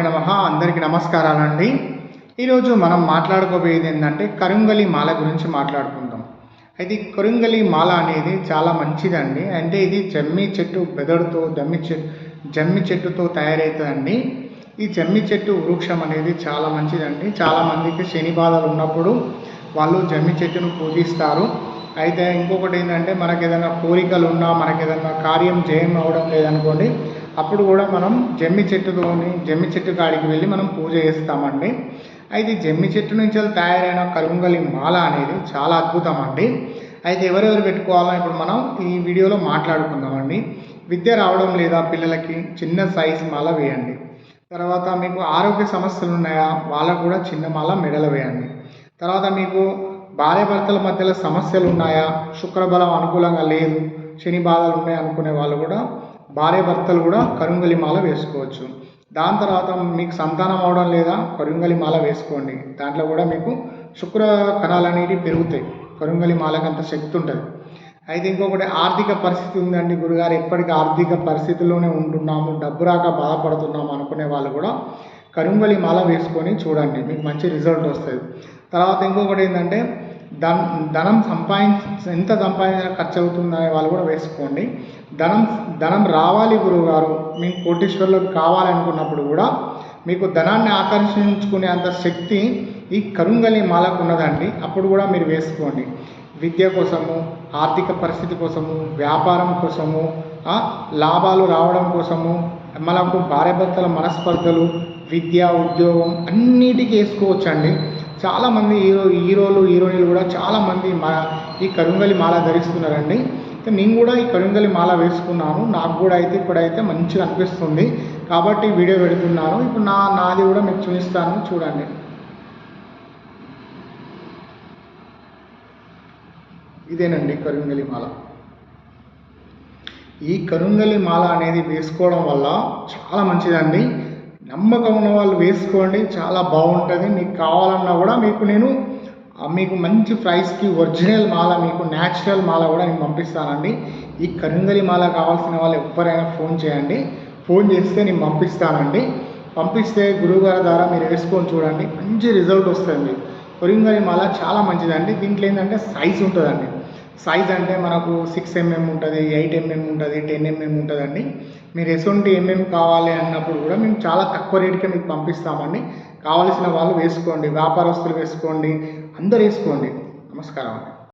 నమ. అందరికీ నమస్కారాలండి. ఈరోజు మనం మాట్లాడుకోబోయేది ఏంటంటే కరుంగలి మాల గురించి మాట్లాడుకుందాం. అయితే ఈ కరుంగలి మాల అనేది చాలా మంచిదండి. అంటే ఇది జమ్మి చెట్టు బెదడుతో జమ్మి చెట్టు జమ్మి చెట్టుతో తయారవుతుందండి ఈ జమ్మి చెట్టు వృక్షం అనేది చాలా మంచిదండి. చాలామందికి శని బాధలు ఉన్నప్పుడు వాళ్ళు జమ్మి చెట్టును పూజిస్తారు. అయితే ఇంకొకటి ఏంటంటే మనకి ఏదైనా కోరికలు ఉన్నా మనకి ఏదైనా కార్యం జయం అవడం లేదనుకోండి అప్పుడు కూడా మనం జమ్మి చెట్టుతోని జమ్మి చెట్టు కాడికి వెళ్ళి మనం పూజ చేస్తామండి. అయితే జమ్మి చెట్టు నుంచి తయారైన కరుంగలి మాల అనేది చాలా అద్భుతం అండి అయితే ఎవరెవరు పెట్టుకోవాలని ఇప్పుడు మనం ఈ వీడియోలో మాట్లాడుకుందామండి. విద్య రావడం లేదా పిల్లలకి చిన్న సైజు మాల వేయండి. తర్వాత మీకు ఆరోగ్య సమస్యలు ఉన్నాయా? వాళ్ళకు కూడా చిన్న మాల మెడలు వేయండి. తర్వాత మీకు భార్య భర్తల మధ్యలో సమస్యలు ఉన్నాయా? శుక్రబలం అనుకూలంగా లేదు శని బాధలు ఉన్నాయి అనుకునే వాళ్ళు కూడా భార్య భర్తలు కూడా కరుంగలి మాల వేసుకోవచ్చు. దాని తర్వాత మీకు సంతానం అవడం లేదా కరుంగలి మాల వేసుకోండి. దాంట్లో కూడా మీకు శుక్ర కణాలు అనేవి పెరుగుతాయి. కరుంగలి మాలకు అంత శక్తి ఉంటుంది. అయితే ఇంకొకటి ఆర్థిక పరిస్థితి ఉందండి గురుగారు. ఎప్పటికీ ఆర్థిక పరిస్థితుల్లోనే ఉంటున్నాము. డబ్బు రాక బాధపడుతున్నాము అనుకునే వాళ్ళు కూడా కరుంగలి మాల వేసుకొని చూడండి. మీకు మంచి రిజల్ట్ వస్తుంది. తర్వాత ఇంకొకటి ఏంటంటే ధన ధనం సంపాదించ ఎంత సంపాదించిన ఖర్చు అవుతుందనే వాళ్ళు కూడా వేసుకోండి. ధనం ధనం రావాలి గురువుగారు. మీకు కోటీశ్వరులకు కావాలనుకున్నప్పుడు కూడా మీకు ధనాన్ని ఆకర్షించుకునే అంత శక్తి ఈ కరుంగలి మాలకు ఉన్నదండి. అప్పుడు కూడా మీరు వేసుకోండి. విద్య కోసము ఆర్థిక పరిస్థితి కోసము వ్యాపారం కోసము లాభాలు రావడం కోసము మనకు భార్యాభర్తల మనస్పర్ధలు విద్య ఉద్యోగం అన్నిటికీ వేసుకోవచ్చండి. చాలామంది హీరో హీరోలు హీరోయిన్లు కూడా చాలామంది మా ఈ కరుంగలి మాల ధరిస్తున్నారండి. నేను కూడా ఈ కరుంగలి మాల వేసుకున్నాను. నాకు కూడా అయితే ఇప్పుడైతే మంచిగా అనిపిస్తుంది. కాబట్టి వీడియో పెడుతున్నాను. ఇప్పుడు నా నాది కూడా మీకు చూపిస్తాను. చూడండి. ఇదేనండి కరుంగలి మాల. ఈ కరుంగలి మాల అనేది వేసుకోవడం వల్ల చాలా మంచిదండి. నమ్మకం ఉన్న వాళ్ళు వేసుకోండి చాలా బాగుంటుంది. మీకు కావాలన్నా కూడా మీకు నేను మీకు మంచి ప్రైస్కి ఒరిజినల్ మాల మీకు న్యాచురల్ మాల కూడా నేను పంపిస్తానండి. ఈ కరుంగలి మాల కావాల్సిన వాళ్ళు ఎవరైనా ఫోన్ చేయండి. ఫోన్ చేస్తే నేను పంపిస్తానండి. పంపిస్తే గురువుగారి ద్వారా మీరు వేసుకొని చూడండి. మంచి రిజల్ట్ వస్తుంది. కొరింగలి మాల చాలా మంచిదండి. దీంట్లో ఏంటంటే సైజ్ ఉంటుందండి. సైజ్ అంటే మనకు సిక్స్ ఎంఎం ఉంటుంది ఎయిట్ ఎంఎం ఉంటుంది టెన్ ఎంఎం ఉంటుందండి. మీరు ఎటువంటి ఎంఎం కావాలి అన్నప్పుడు కూడా మేము చాలా తక్కువ రేటుకే మీకు పంపిస్తామండి. కావలసిన వాళ్ళు వేసుకోండి వ్యాపారస్తులు వేసుకోండి అందరు వేసుకోండి. నమస్కారం అండి.